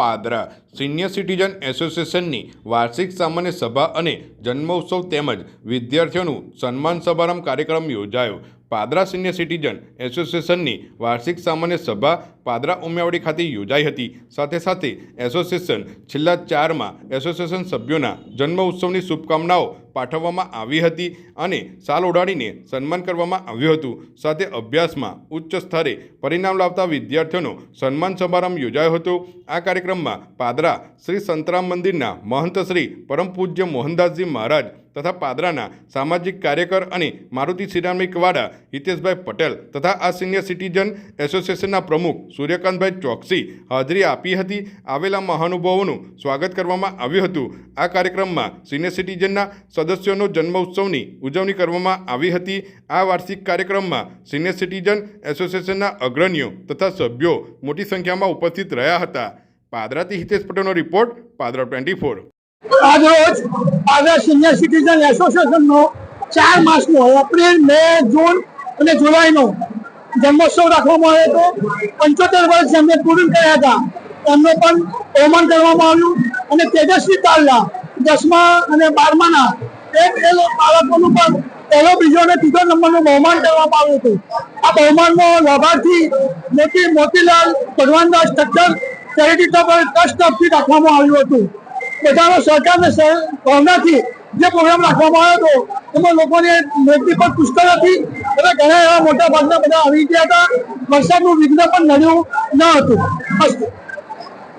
Padra senior citizen એસોસિએશનની વાર્ષિક સામાન્ય સભા અને જન્મોત્સવ તેમજ વિદ્યાર્થીઓનું સન્માન સમારંભ કાર્યક્રમ યોજાયો. પાદરા સિનિયર સિટીઝન એસોસિએશનની વાર્ષિક સામાન્ય સભા પાદરા ઉમિયાવાડી ખાતે યોજાઈ હતી. સાથે સાથે એસોસિએશન છેલ્લા ચારમાં એસોસિએશન સભ્યોના જન્મ ઉત્સવની શુભકામનાઓ પાઠવવામાં આવી હતી અને સાલ ઓઢાડીને સન્માન કરવામાં આવ્યું હતું. સાથે અભ્યાસમાં ઉચ્ચ સ્તરે પરિણામ લાવતા વિદ્યાર્થીઓનો સન્માન સમારંભ યોજાયો હતો. આ કાર્યક્રમમાં પાદરા શ્રી સંતરામ મંદિરના મહંત શ્રી પરમ પૂજ્ય મોહનદાસજી મહારાજ તથા પાદરાના સામાજિક કાર્યકર અને મારુતિ સિરામિકવાડા હિતેશભાઈ પટેલ તથા આ સિનિયર સિટીઝન એસોસિએશનના પ્રમુખ સૂર્યકાંતભાઈ ચોકસી હાજરી આપી હતી. આવેલા મહાનુભાવોનું સ્વાગત કરવામાં આવ્યું હતું. આ કાર્યક્રમમાં સિનિયર સિટીઝનના સદસ્યોનો જન્મ ઉત્સવની ઉજવણી કરવામાં આવી હતી. આ વાર્ષિક કાર્યક્રમમાં સિનિયર સિટીઝન એસોસિએશનના અગ્રણીઓ તથા સભ્યો મોટી સંખ્યામાં ઉપસ્થિત રહ્યા હતા. પાદરાથી હિતેશ પટેલનો રિપોર્ટ પાદરા ટ્વેન્ટી ફોર. આજરોજ આજે સિનિયર સિટીઝન એસોસિએશનનો ચાર માસનો એપ્રિલ, મે, જૂન અને જુલાઈનો જન્મોત્સવ રાખવામાં આવ્યો હતો. પંચોતેર વર્ષ જેમને પૂર્ણ કર્યા હતા, એમનો પણ અવમાન કરવામાં આવ્યું અને તેજસ્વી તાલના દસમા અને બારમાના એક એ બાળકોનું પણ પહેલો, બીજો અને ત્રીજો નંબરનું બહુમાન કરવામાં આવ્યું હતું. આ બહુમાનમાં લાભાર્થી મોતી મોતીલાલ ભગવાનદાસ ઠક્કર ચેરિટી ટ્રસ્ટ તરફથી રાખવામાં આવ્યું હતું. બધાનો સરકારને ભાવનાથી જે પ્રોગ્રામ રાખવામાં આવ્યો હતો, એમાં લોકોને મોટી પણ પુષ્કળ હતી. અને ઘણા એવા મોટા ભાગના બધા આવી ગયા હતા. વરસાદનું વિઘ્ન પણ નડ્યું ન હતું. અસ્તુ